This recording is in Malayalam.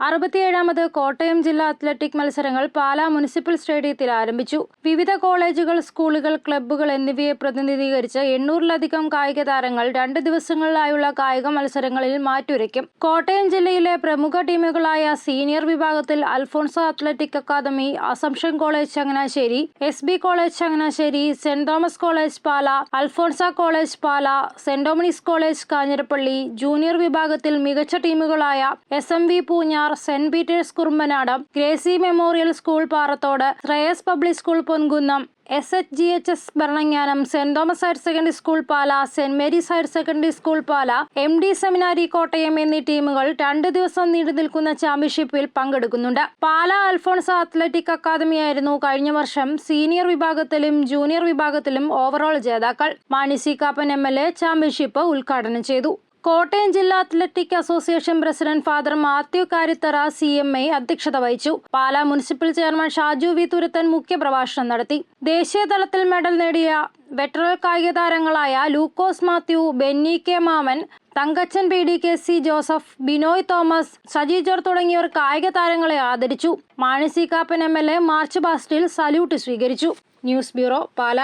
അറുപത്തിയേഴാമത് കോട്ടയം ജില്ലാ അത്ലറ്റിക് മത്സരങ്ങൾ പാലാ മുനിസിപ്പൽ സ്റ്റേഡിയത്തിൽ ആരംഭിച്ചു. വിവിധ കോളേജുകൾ സ്കൂളുകൾ ക്ലബ്ബുകൾ എന്നിവയെ പ്രതിനിധീകരിച്ച് എണ്ണൂറിലധികം കായിക താരങ്ങൾ രണ്ട് ദിവസങ്ങളിലായുള്ള കായിക മത്സരങ്ങളിൽ മാറ്റുരയ്ക്കും. കോട്ടയം ജില്ലയിലെ പ്രമുഖ ടീമുകളായ സീനിയർ വിഭാഗത്തിൽ Alphonsa athletic academy Assumption college Changanassery S B college Changanassery Saint Thomas college Pala Alphonsa college Pala Saint Dominic's college Kanjirappally junior വിഭാഗത്തിൽ മികച്ച ടീമുകളായ S M V Poonjar Saint Peter's Kurumbanadam Gracy memorial school Parathodu Shreyas public school Ponkunnam S H G H S Bharananganam Saint Thomas higher secondary school Pala Saint Mary's higher secondary school Pala M D seminary Kottayam എന്നീ ടീമുകൾ രണ്ട് ദിവസം നീണ്ടു നിൽക്കുന്ന ചാമ്പ്യൻഷിപ്പിൽ പങ്കെടുക്കുന്നുണ്ട്. പാല അൽഫോൺസ് അത്ലറ്റിക് അക്കാദമിയായിരുന്നു കഴിഞ്ഞ വർഷം സീനിയർ വിഭാഗത്തിലും ജൂനിയർ വിഭാഗത്തിലും ഓവറോൾ ജേതാക്കൾ. Mani C Kappan M L A championship ഉദ്ഘാടനം ചെയ്തു. കോട്ടയം ജില്ലാ athletic association president father Mathew Karithara C M A അധ്യക്ഷത വഹിച്ചു. Pala municipal chairman Shaju V Thuruthan മുഖ്യപ്രഭാഷണം നടത്തി. ദേശീയ തലത്തിൽ മെഡൽ നേടിയ വെറ്ററൽ കായിക താരങ്ങളായ ലൂക്കോസ് Mathew Benny K Mammen Thankachan P D K C Joseph Binoy Thomas Saji ജോർ തുടങ്ങിയവർ കായിക താരങ്ങളെ ആദരിച്ചു. Mani C Kappan M L A march പാസ്റ്റിൽ salute സ്വീകരിച്ചു. News bureau Pala.